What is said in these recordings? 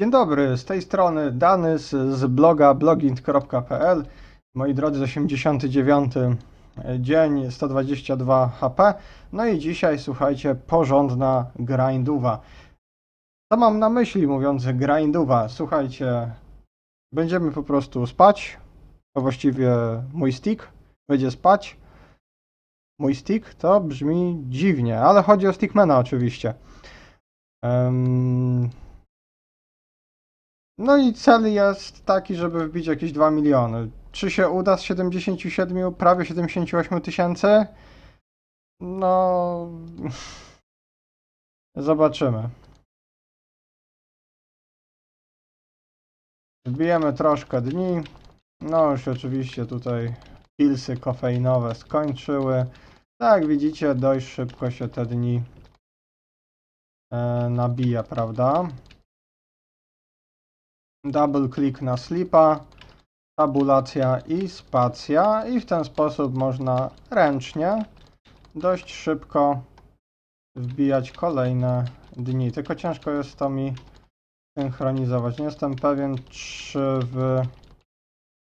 Dzień dobry, z tej strony Dany z, z bloga blogint.pl. Moi drodzy, 89 dzień, 122 HP. No i dzisiaj, słuchajcie, porządna grindowa. Co mam na myśli mówiąc grindowa? Słuchajcie, będziemy po prostu spać, a właściwie mój stick będzie spać. Mój stick to brzmi dziwnie, ale chodzi o stickmana oczywiście. Em, no i cel jest taki, żeby wbić jakieś 2 miliony. Czy się uda z 77, prawie 78 tysięcy? No. Zobaczymy. Wbijemy troszkę dni. No już oczywiście tutaj pilsy kofeinowe skończyły. Tak, widzicie, dość szybko się te dni e, nabija, prawda? Double click na slipa, tabulacja i spacja i w ten sposób można ręcznie dość szybko wbijać kolejne dni. Tylko ciężko jest to mi synchronizować. Nie jestem pewien, czy w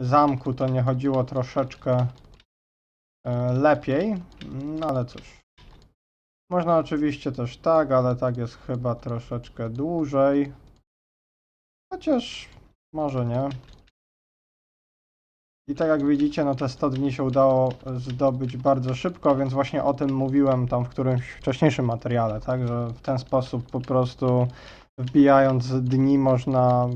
zamku to nie chodziło troszeczkę e, lepiej, no ale cóż. Można oczywiście też tak, ale tak jest chyba troszeczkę dłużej. Chociaż może nie. I tak jak widzicie, no te 100 dni się udało zdobyć bardzo szybko, więc właśnie o tym mówiłem tam w którymś wcześniejszym materiale, tak, że w ten sposób po prostu wbijając dni można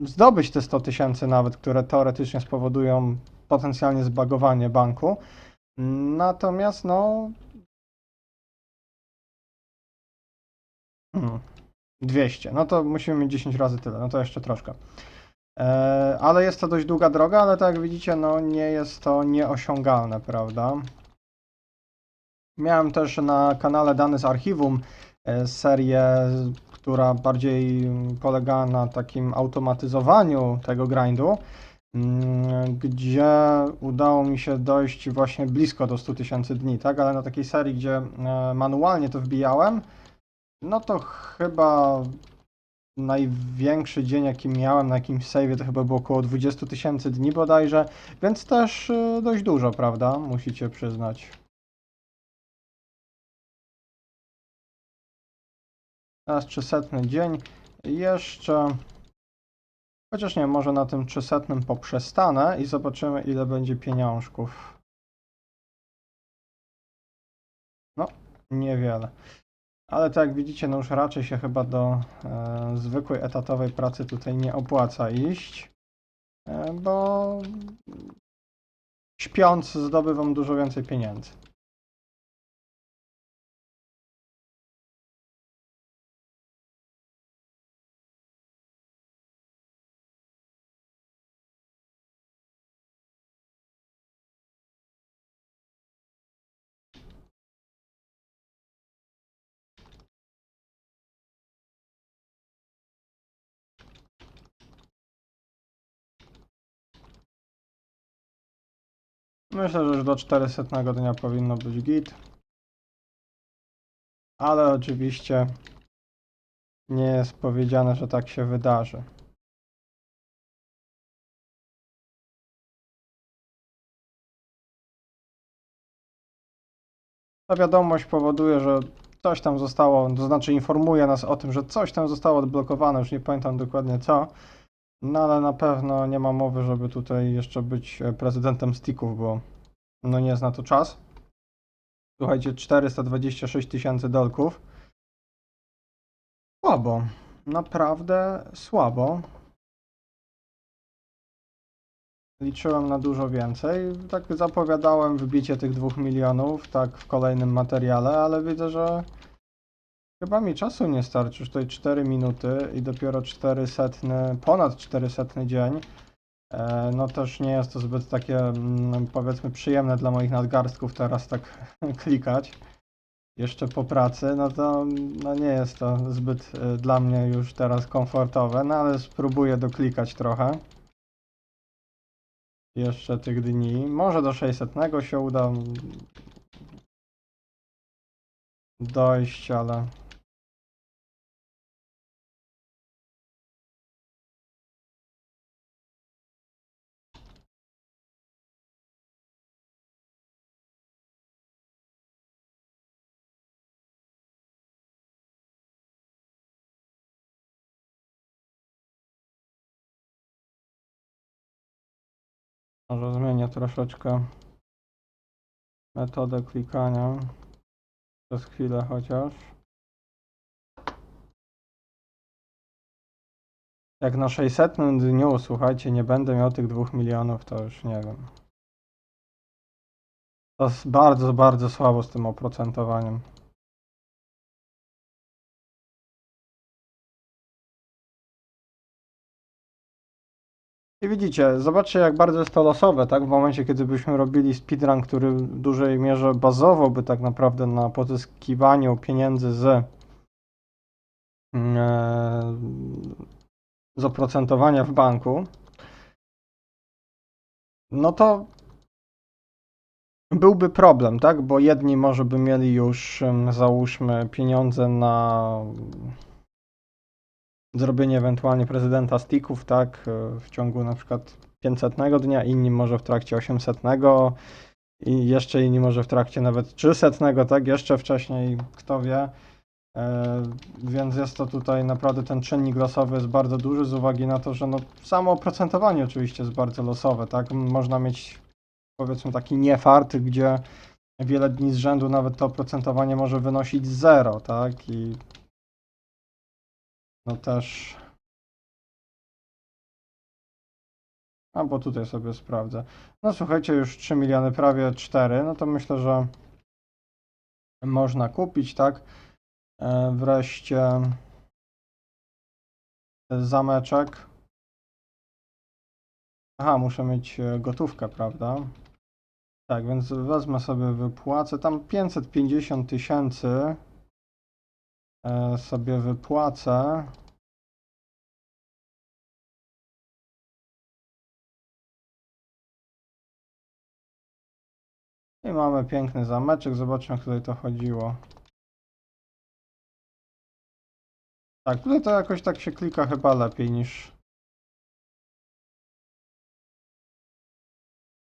zdobyć te 100 tysięcy nawet, które teoretycznie spowodują potencjalnie zbagowanie banku. Natomiast no... Hmm. 200. No to musimy mieć 10 razy tyle, no to jeszcze troszkę. E, ale jest to dość długa droga, ale tak jak widzicie, no nie jest to nieosiągalne, prawda? Miałem też na kanale dane z archiwum e, serię, która bardziej polega na takim automatyzowaniu tego grindu, mm, gdzie udało mi się dojść właśnie blisko do 100 tysięcy dni, tak? Ale na takiej serii, gdzie e, manualnie to wbijałem, no to chyba największy dzień, jaki miałem na jakimś save'ie, to chyba było około 20 tysięcy dni bodajże, więc też y, dość dużo, prawda? Musicie przyznać. Teraz 300 dzień. Jeszcze... Chociaż nie, może na tym 300 poprzestanę i zobaczymy ile będzie pieniążków. No, niewiele. Ale tak jak widzicie, no już raczej się chyba do e, zwykłej etatowej pracy tutaj nie opłaca iść, e, bo śpiąc zdobywam dużo więcej pieniędzy. Myślę, że już do 400 dnia powinno być git. Ale oczywiście nie jest powiedziane, że tak się wydarzy. Ta wiadomość powoduje, że coś tam zostało, to znaczy informuje nas o tym, że coś tam zostało odblokowane, już nie pamiętam dokładnie co. No ale na pewno nie ma mowy, żeby tutaj jeszcze być e, prezydentem sticków, bo no nie jest na to czas. Słuchajcie, 426 tysięcy dolków. Słabo. Naprawdę słabo. Liczyłem na dużo więcej. Tak zapowiadałem wbicie tych 2 milionów, tak w kolejnym materiale, ale widzę, że chyba mi czasu nie starczy. Już tutaj 4 minuty i dopiero 400, ponad 400 dzień. E, No też nie jest to zbyt takie, mm, powiedzmy, przyjemne dla moich nadgarstków teraz tak klikać. Jeszcze po pracy, no to no nie jest to zbyt e, dla mnie już teraz komfortowe, no ale spróbuję doklikać trochę. Jeszcze tych dni. Może do 600 się uda dojść, ale Może zmienię troszeczkę metodę klikania. Przez chwilę chociaż. Jak na 600 dniu, słuchajcie, nie będę miał tych 2 milionów, to już nie wiem. To jest bardzo, bardzo słabo z tym oprocentowaniem. I widzicie, zobaczcie jak bardzo jest to losowe, tak? W momencie, kiedy byśmy robili speedrun, który w dużej mierze bazowałby tak naprawdę na pozyskiwaniu pieniędzy z, mm, e, z oprocentowania w banku, no to byłby problem, tak? Bo jedni może by mieli już, załóżmy, pieniądze na zrobienie ewentualnie prezydenta sticków, tak? e, W ciągu na przykład 500 dnia, inni może w trakcie 800 i jeszcze inni może w trakcie nawet 300, tak? Jeszcze wcześniej, kto wie. E, Więc jest to tutaj naprawdę ten czynnik losowy jest bardzo duży z uwagi na to, że no, samo oprocentowanie oczywiście jest bardzo losowe, tak? Można mieć powiedzmy taki niefart, gdzie wiele dni z rzędu nawet to oprocentowanie może wynosić zero, tak? I no też. A bo tutaj sobie sprawdzę. No słuchajcie, już 3 miliony, prawie 4, no to myślę, że można kupić, tak? E, Wreszcie zameczek. Aha, muszę mieć e, gotówkę, prawda? Tak, więc wezmę sobie, wypłacę. Tam 550 tysięcy e, sobie wypłacę. I mamy piękny zameczek. Zobaczmy, jak tutaj to chodziło. Tak, tutaj to jakoś tak się klika chyba lepiej niż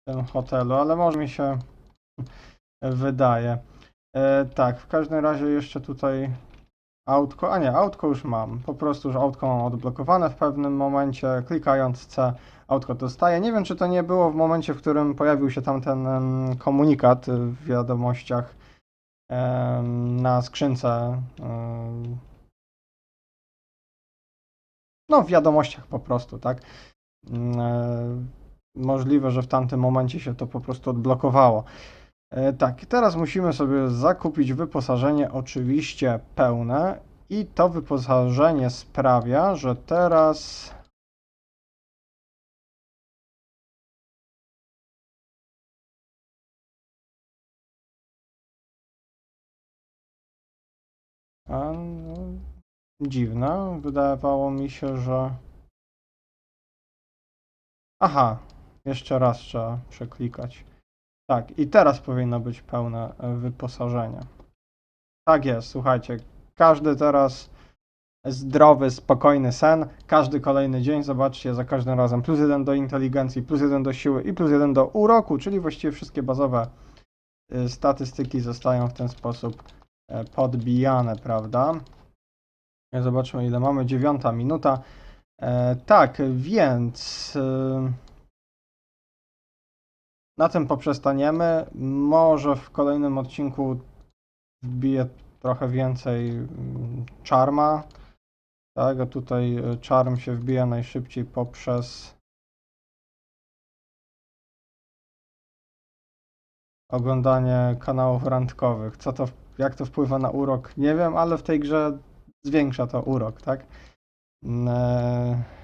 w tym hotelu, ale może mi się wydaje. E, tak, w każdym razie jeszcze tutaj autko, a nie, autko już mam. Po prostu już autko mam odblokowane w pewnym momencie. Klikając C, autko dostaje. Nie wiem, czy to nie było w momencie, w którym pojawił się tam ten em, komunikat w wiadomościach na skrzynce. no, w wiadomościach po prostu, tak? E, Możliwe, że w tamtym momencie się to po prostu odblokowało. E, Tak, teraz musimy sobie zakupić wyposażenie, oczywiście pełne, i to wyposażenie sprawia, że teraz. No, dziwne, wydawało mi się, że. Aha, jeszcze raz trzeba przeklikać. Tak, i teraz powinno być pełne e, wyposażenie. Tak jest, słuchajcie, każdy teraz zdrowy, spokojny sen, każdy kolejny dzień, zobaczcie, za każdym razem plus jeden do inteligencji, plus jeden do siły i plus jeden do uroku, czyli właściwie wszystkie bazowe y, statystyki zostają w ten sposób e, podbijane, prawda? Zobaczmy, ile mamy. Dziewiąta minuta. E, tak, więc na tym poprzestaniemy. Może w kolejnym odcinku wbiję trochę więcej mm, czarma. Tak, a tutaj y, czarm się wbija najszybciej poprzez oglądanie kanałów randkowych. Co to, jak to wpływa na urok? Nie wiem, ale w tej grze zwiększa to urok, tak? Mm, e,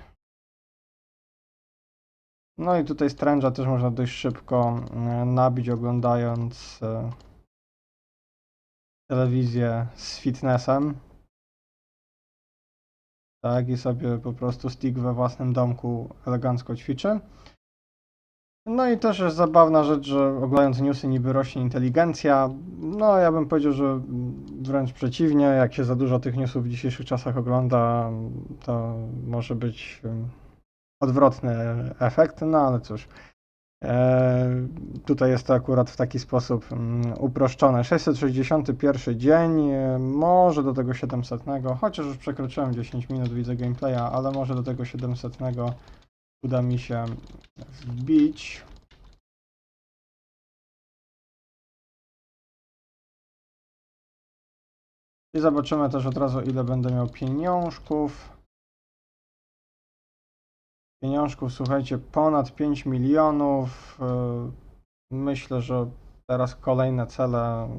No i tutaj Strange'a też można dość szybko e, nabić oglądając e, telewizję z fitnessem. Tak, i sobie po prostu stick we własnym domku elegancko ćwiczy. No i też jest zabawna rzecz, że oglądając newsy niby rośnie inteligencja. No ja bym powiedział, że wręcz przeciwnie, jak się za dużo tych newsów w dzisiejszych czasach ogląda, to może być em, odwrotny efekt, no ale cóż. E, tutaj jest to akurat w taki sposób mm, uproszczone. 661 dzień, e, może do tego 700, chociaż już przekroczyłem 10 minut, widzę gameplaya, ale może do tego 700 uda mi się wbić. I zobaczymy też od razu ile będę miał pieniążków. Pieniążków, słuchajcie, ponad 5 milionów. Yy, Myślę, że teraz kolejne cele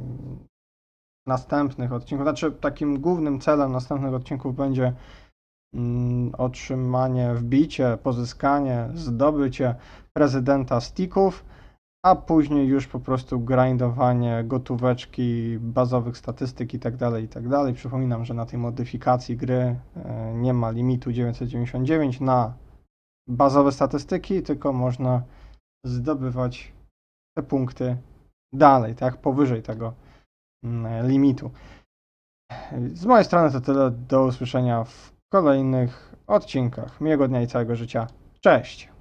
następnych odcinków, znaczy takim głównym celem następnych odcinków będzie mm, otrzymanie, wbicie, pozyskanie, zdobycie prezydenta sticków, a później już po prostu grindowanie gotóweczki, bazowych statystyk i tak dalej, tak. Przypominam, że na tej modyfikacji gry e, nie ma limitu 999 na bazowe statystyki, tylko można zdobywać te punkty dalej, tak, powyżej tego mm, limitu. Z mojej strony to tyle. Do usłyszenia w kolejnych odcinkach. Miłego dnia i całego życia. Cześć!